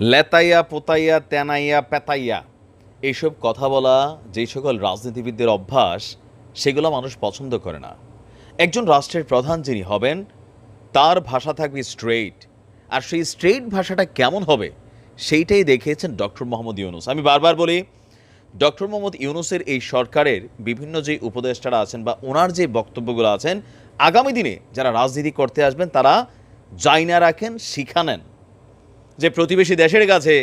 লেতাইয়া, পোতাইয়া, তেনাইয়া, পেতাইয়া, এইসব কথা বলা যেই সকল রাজনীতিবিদদের অভ্যাস, সেগুলো মানুষ পছন্দ করে না। একজন রাষ্ট্রের প্রধান যিনি হবেন, তার ভাষা থাকবে স্ট্রেইট আর সেই স্ট্রেইট ভাষাটা কেমন হবে, সেইটাই দেখিয়েছেন ডক্টর মোহাম্মদ ইউনুস। আমি বারবার বলি ডক্টর মোহাম্মদ ইউনুসের এই সরকারের বিভিন্ন যে উপদেষ্টারা আছেন বা ওনার যে বক্তব্যগুলো আছেন, আগামী দিনে যারা রাজনীতি করতে আসবেন, তারা জাইনা রাখেন, শিখা নেন। যে প্রতিবেশী দেশের কাছে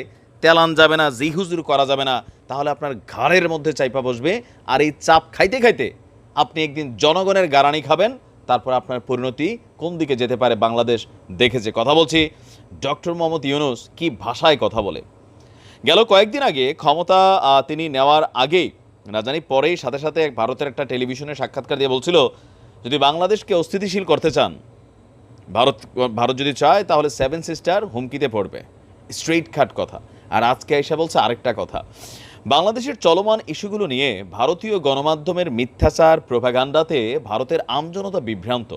তেলান যাবে না, জিহুজুর করা যাবে না, তাহলে আপনার ঘাড়ের মধ্যে চাইপা বসবে। আর এই চাপ খাইতে খাইতে আপনি একদিন জনগণের গারানি খাবেন, তারপর আপনার পরিণতি কোন দিকে যেতে পারে বাংলাদেশ দেখেছে কথা বলছি। ডক্টর মোহাম্মদ ইউনুস কি ভাষায় কথা বলে? গেল কয়েকদিন আগে ক্ষমতা তিনি নেওয়ার আগেই, না জানি পরেই, সাথে সাথে ভারতের একটা টেলিভিশনে সাক্ষাৎকার দিয়ে বলছিল, যদি বাংলাদেশকে অস্থিতিশীল করতে চান ভারত ভারত যদি চায়, তাহলে সেভেন সিস্টার হুমকিতে পড়বে। স্ট্রেইট খাট কথা। আর আজকে এসে বলছে আরেকটা কথা। বাংলাদেশের চলমান ইস্যুগুলো নিয়ে ভারতীয় গণমাধ্যমের মিথ্যাচার প্রভাগান্ডাতে ভারতের আমজনতা বিভ্রান্ত।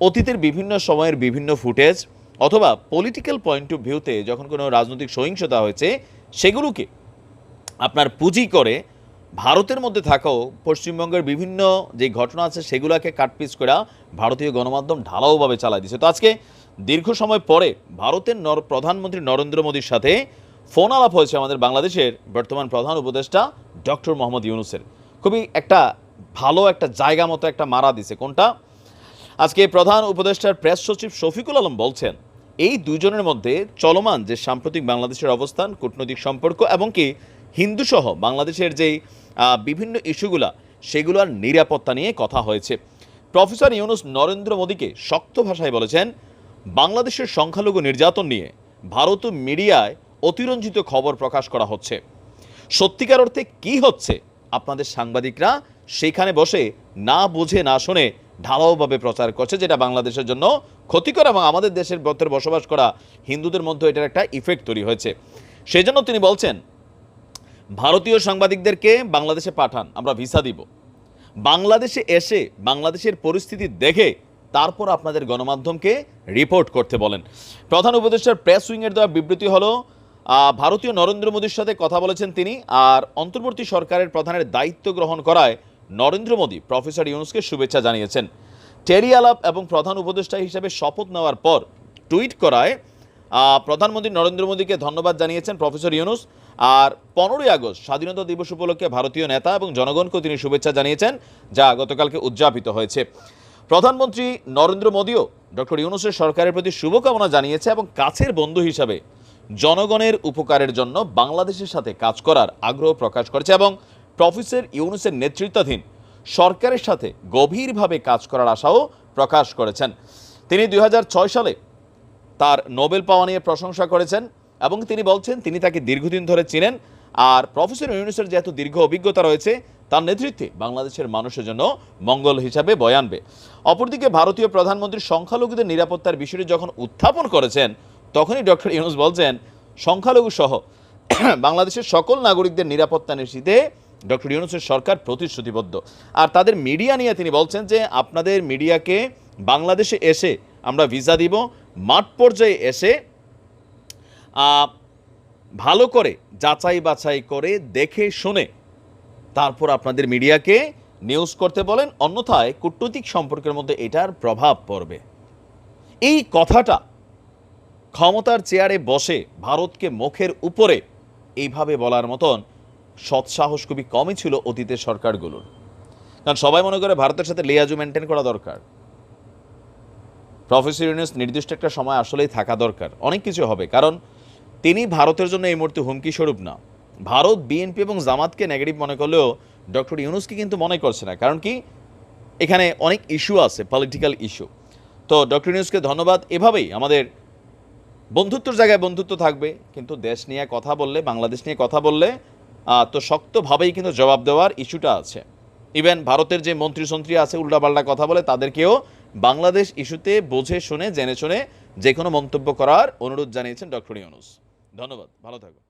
অতীতের বিভিন্ন সময়ের বিভিন্ন ফুটেজ অথবা পলিটিক্যাল পয়েন্ট অফ ভিউতে যখন কোনো রাজনৈতিক সহিংসতা হয়েছে, সেগুলোকে আপনার পুঁজি করে ভারতের মধ্যে থাকাও পশ্চিমবঙ্গের বিভিন্ন যে ঘটনা আছে সেগুলোকে কাটপিস করা ভারতীয় গণমাধ্যম ঢালাওভাবে চালাই দিচ্ছে তো আজকে দীর্ঘ সময় পরে ভারতের নর প্রধানমন্ত্রী নরেন্দ্র মোদীর সাথে ফোন আলাপ হয়েছে আমাদের বাংলাদেশের বর্তমান প্রধান উপদেষ্টা ডক্টর মোহাম্মদ ইউনুসের। খুবই একটা ভালো একটা জায়গা মতো একটা মারা দিছে কোনটা? আজকে প্রধান উপদেষ্টার প্রেস সচিব শফিকুল আলম বলছেন, এই দুজনের মধ্যে চলমান যে সাম্প্রতিক বাংলাদেশের অবস্থান, কূটনৈতিক সম্পর্ক এবং কি হিন্দুসহ বাংলাদেশের যেই বিভিন্ন ইস্যুগুলা, সেগুলোর নিরাপত্তা নিয়ে কথা হয়েছে। প্রফেসর ইউনুস নরেন্দ্র মোদীকে শক্ত ভাষায় বলেছেন, বাংলাদেশের সংখ্যালঘু নির্যাতন নিয়ে ভারত মিডিয়ায় অতিরঞ্জিত খবর প্রকাশ করা হচ্ছে। সত্যিকার অর্থে কি হচ্ছে আপনাদের সাংবাদিকরা সেখানে বসে না বুঝে না শুনে ঢালাওভাবে প্রচার করছে, যেটা বাংলাদেশের জন্য ক্ষতিকর এবং আমাদের দেশের বসবাস করা হিন্দুদের মধ্যে এটার একটা ইফেক্ট তৈরি হয়েছে। সেজন্য তিনি বলছেন ভারতীয় সাংবাদিকদেরকে বাংলাদেশে পাঠান, আমরা ভিসা দিব। বাংলাদেশে এসে, বাংলাদেশের পরিস্থিতি দেখে তারপর আপনাদের গণমাধ্যমকে রিপোর্ট করতে বলেন। প্রধান উপদেষ্টার প্রেস উইংয়ের দেওয়া বিবৃতি হলো ভারতীয় নরেন্দ্র মোদীর সাথে কথা বলেছেন তিনি, আর অন্তর্বর্তী সরকারের প্রধানের দায়িত্ব গ্রহণ করায় নরেন্দ্র মোদী, প্রফেসর ইউনুসকে শুভেচ্ছা জানিয়েছেন। টেরি আলাপ এবং প্রধান উপদেষ্টা হিসেবে শপথ নেওয়ার পর টুইট করায় প্রধানমন্ত্রী নরেন্দ্র মোদীকে ধন্যবাদ জানিয়েছেন প্রফেসর ইউনুস। আর পনেরোই আগস্ট স্বাধীনতা দিবস উপলক্ষে ভারতীয় নেতা এবং জনগণকেও তিনি শুভেচ্ছা জানিয়েছেন, যা গতকালকে উদযাপিত হয়েছে। প্রধানমন্ত্রী নরেন্দ্র মোদীও ডক্টর ইউনুসের সরকারের প্রতি শুভকামনা জানিয়েছে এবং কাছের বন্ধু হিসাবে জনগণের উপকারের জন্য বাংলাদেশের সাথে কাজ করার আগ্রহ প্রকাশ করেছে এবং প্রফেসর ইউনুসের নেতৃত্বাধীন সরকারের সাথে গভীরভাবে কাজ করার আশাও প্রকাশ করেছেন। তিনি দুই হাজার ছয় সালে তার নোবেল পাওয়া নিয়ে প্রশংসা করেছেন। এবং তিনি বলছেন, তিনি তাকে দীর্ঘদিন ধরে চিনেন আর প্রফেসর ইউনুসের যেহেতু দীর্ঘ অভিজ্ঞতা রয়েছে, তার নেতৃত্বে বাংলাদেশের মানুষের জন্য মঙ্গল হিসাবে বয়ানবে অপরদিকে ভারতীয় প্রধানমন্ত্রী সংখ্যালঘুদের নিরাপত্তার বিষয়টি যখন উত্থাপন করেছেন, তখনই ডক্টর ইউনুস বলছেন, সংখ্যালঘু সহ বাংলাদেশের সকল নাগরিকদের নিরাপত্তা নিশ্চিতে ডক্টর ইউনুসের সরকার প্রতিশ্রুতিবদ্ধ। আর তাদের মিডিয়া নিয়ে তিনি বলছেন যে, আপনাদের মিডিয়াকে বাংলাদেশে এসে আমরা ভিসা দিব, মাঠ পর্যায়ে এসে ভালো করে, যাচাই বাছাই করে দেখে শুনে তারপর আপনাদের মিডিয়াকে নিউজ করতে বলেন, অন্যথায় কূটনৈতিক সম্পর্কের মধ্যে এটার প্রভাব পড়বে। এই কথাটা ক্ষমতার চেয়ারে বসে ভারতকে মুখের উপরে এইভাবে বলার মতন সৎসাহস খুবই কমই ছিল অতীতের সরকারগুলোর। কারণ সবাই মনে করে ভারতের সাথে লিয়াজু মেনটেন করা দরকার। প্রফেসর ইউনুস নির্দিষ্ট একটা সময় আসলেই থাকা দরকার। অনেক কিছু হবে, কারণ তিনি ভারতের জন্য এই মুহূর্তে হুমকি স্বরূপ না। ভারত বিএনপি এবং জামাতকে নেগেটিভ মনে করলেও ডক্টর ইউনুসকে কিন্তু মনে করছে না। কারণ কি? এখানে অনেক ইস্যু আছে পলিটিক্যাল ইস্যু তো ডক্টর ইউনুসকে ধন্যবাদ। এভাবেই আমাদের বন্ধুত্বর জায়গায় বন্ধুত্ব থাকবে। কিন্তু দেশ নিয়ে কথা বললে, বাংলাদেশ নিয়ে কথা বললে তো শক্তভাবেই কিন্তু জবাব দেওয়ার ইস্যুটা আছে। ইভেন ভারতের যে মন্ত্রী সন্ত্রী আছে, উল্টাপাল্টা কথা বলে, তাদেরকেও বাংলাদেশ ইস্যুতে বোঝে শুনে, জেনে শুনে যে কোনো মন্তব্য করার অনুরোধ জানিয়েছেন ডক্টর ইউনুস। ধন্যবাদ ভালো থাকো।